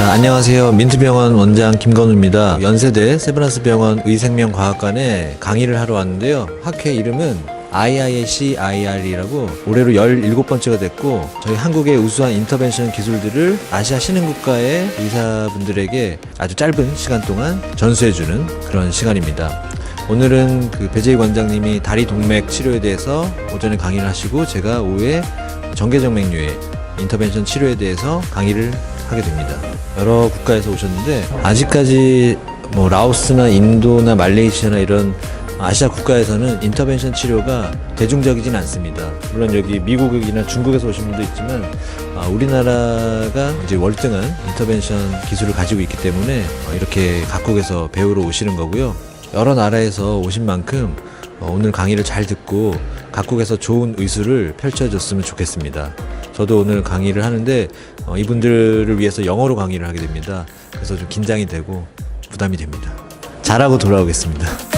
자, 안녕하세요. 민트병원 원장 김건우입니다. 연세대 세브란스 병원 의생명과학관에 강의를 하러 왔는데요. 학회 이름은 IIC IR이라고 올해로 17번째가 됐고 저희 한국의 우수한 인터벤션 기술들을 아시아 신흥국가의 의사분들에게 아주 짧은 시간 동안 전수해주는 그런 시간입니다. 오늘은 그 배재희 원장님이 다리 동맥 치료에 대해서 오전에 강의를 하시고 제가 오후에 정계정맥류의 인터벤션 치료에 대해서 강의를 하게 됩니다. 여러 국가에서 오셨는데 아직까지 뭐 라오스나 인도나 말레이시아나 이런 아시아 국가에서는 인터벤션 치료가 대중적이진 않습니다. 물론 여기 미국이나 중국에서 오신 분도 있지만 아, 우리나라가 이제 월등한 인터벤션 기술을 가지고 있기 때문에 어, 이렇게 각국에서 배우러 오시는 거고요. 여러 나라에서 오신 만큼 어, 오늘 강의를 잘 듣고 각국에서 좋은 의술을 펼쳐줬으면 좋겠습니다. 저도 오늘 강의를 하는데 어, 이분들을 위해서 영어로 강의를 하게 됩니다. 그래서 좀 긴장이 되고 부담이 됩니다. 잘하고 돌아오겠습니다.